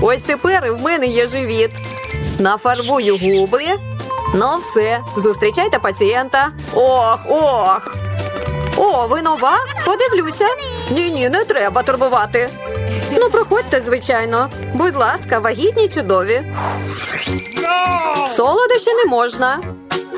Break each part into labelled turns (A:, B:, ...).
A: Ось тепер і в мене є живіт. Нафарбую губи. Ну все, зустрічайте пацієнта. Ох, ох. О, ви нова? Подивлюся. Ні, ні, не треба турбувати. Ну, проходьте, звичайно. Будь ласка, вагітні чудові. Солодощі не можна.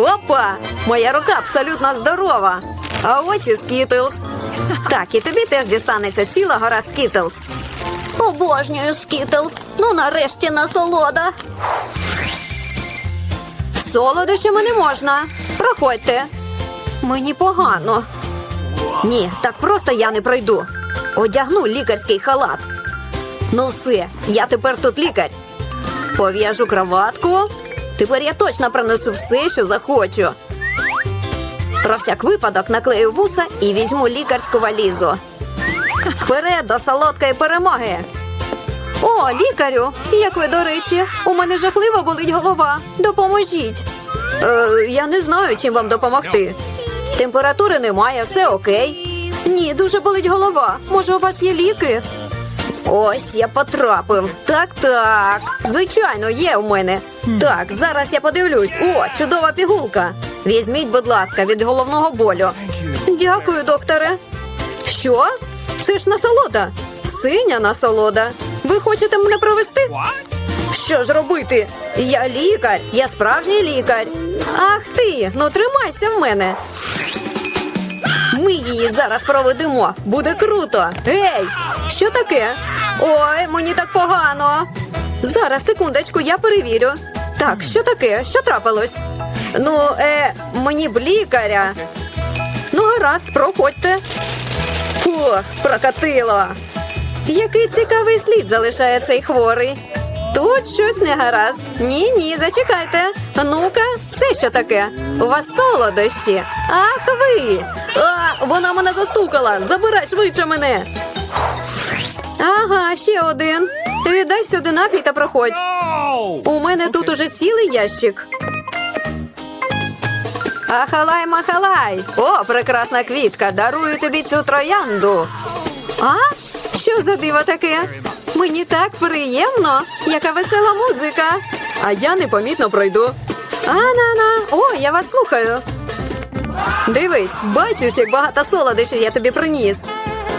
A: Опа! Моя рука абсолютно здорова. А ось і скітлз. Так, і тобі теж дістанеться ціла гора скітлз. Обожнюю скітлз. Ну нарешті насолода. Солодощами не можна. Проходьте. Мені погано. Ні, так просто я не пройду. Одягну лікарський халат. Ну все, я тепер тут лікар. Пов'яжу кроватку. Тепер я точно пронесу все, що захочу. Про всяк випадок наклею вуса і візьму лікарську валізу. Вперед до солодкої перемоги. О, лікарю! Як ви, до речі, у мене жахливо болить голова. Допоможіть. Е, я не знаю, чим вам допомогти. Температури немає, все окей. Ні, дуже болить голова. Може, у вас є ліки? Ось я потрапив. Так, так. Звичайно, є у мене. Так, зараз я подивлюсь. О, чудова пігулка. Візьміть, будь ласка, від головного болю. Дякую, докторе. Що? Це ж насолода. Синя насолода. Ви хочете мене провести? Що ж робити? Я лікар, я справжній лікар. Ах ти, ну тримайся в мене. Ми її зараз проведемо. Буде круто. Ей, що таке? Ой, мені так погано. Зараз, секундочку, я перевірю. Так, що таке? Що трапилось? Ну, е, мені б лікаря. Ну, гаразд, проходьте. Фух, прокатило. Який цікавий слід залишає цей хворий. Тут щось не гаразд. Ні, ні, зачекайте. Ну-ка, це що таке? У вас солодощі. Ах ви! А, вона мене застукала. Забирай швидше мене. Ага, ще один. Віддай сюди напій та проходь. У мене тут уже цілий ящик. Ахалай махалай! О, прекрасна квітка! Дарую тобі цю троянду. А? Що за диво таке? Мені так приємно, яка весела музика. А я непомітно пройду. А-на-на, о, я вас слухаю. Дивись, бачиш, як багато солодощів я тобі приніс.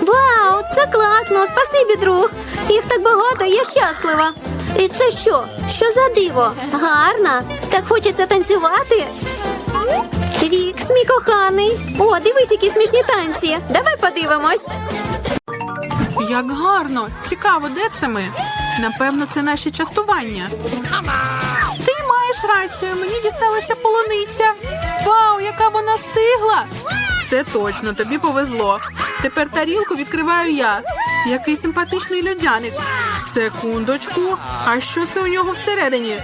A: Вау, це класно! Спасибі, друг. Їх так багато, я щаслива. І це що? Що за диво? Гарна. Так хочеться танцювати. Твікс, мій коханий. О, дивись, які смішні танці. Давай подивимось.
B: Як гарно! Цікаво, де це ми? Напевно, це наші частування. Ти маєш рацію, мені дісталася полуниця. Вау, яка вона стигла! Це точно, тобі повезло. Тепер тарілку відкриваю я. Який симпатичний людяник. Секундочку. А що це у нього всередині?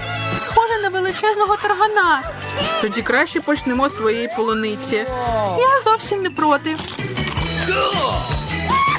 B: Схоже на величезного таргана. Тоді краще почнемо з твоєї полуниці. Я зовсім не проти.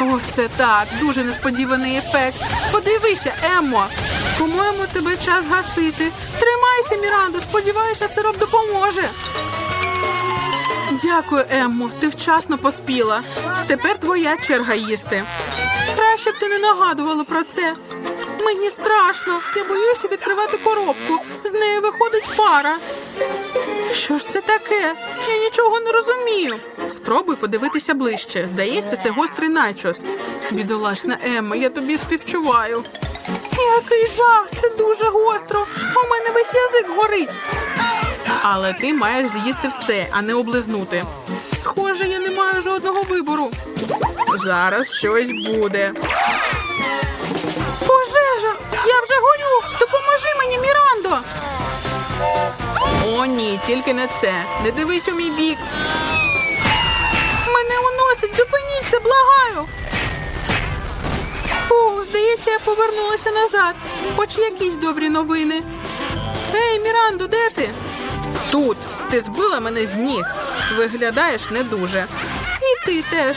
B: О, це так, дуже несподіваний ефект. Подивися, Еммо. По-моєму, тебе час гасити. Тримайся, Мірандо, сподіваюся, сироп допоможе. Дякую, Еммо. Ти вчасно поспіла. Тепер твоя черга їсти. Краще б ти не нагадувала про це. Мені страшно. Я боюся відкривати коробку. З нею виходить пара. Що ж це таке? Я нічого не розумію. Спробуй подивитися ближче. Здається, це гострий начос. Бідолашна Емма, я тобі співчуваю. Який жах! Це дуже гостро. У мене весь язик горить. Але ти маєш з'їсти все, а не облизнути. Схоже, я не маю жодного вибору. Зараз щось буде. Я вже горю! Допоможи мені, Мірандо! О, ні, тільки не це. Не дивись у мій бік. Мене уносить, зупиніться, благаю. Фу, здається, я повернулася назад. Хоч якісь добрі новини. Ей, Мірандо, де ти? Тут. Ти збила мене з ніг. Виглядаєш не дуже. І ти теж.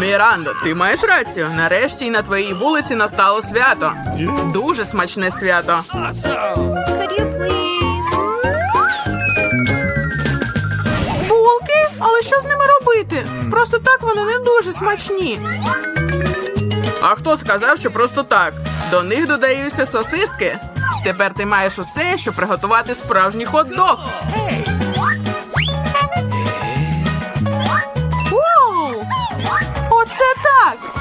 B: Мірандо, ти маєш рацію. Нарешті на твоїй вулиці настало свято. Дуже смачне свято.
A: Could you please?
B: Булки? Але що з ними робити? Просто так вони не дуже смачні. А хто сказав, що просто так? До них додаються сосиски. Тепер ти маєш усе, щоб приготувати справжній хот-дог.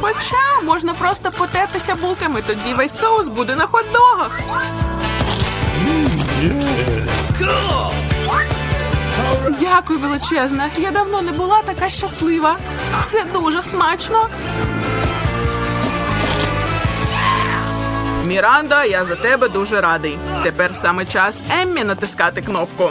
B: Хоча можна просто потертися булками, тоді весь соус буде на хот-догах. Дякую, величезна. Я давно не була така щаслива. Це дуже смачно. Міранда, я за тебе дуже радий. Тепер саме час Еммі натискати кнопку.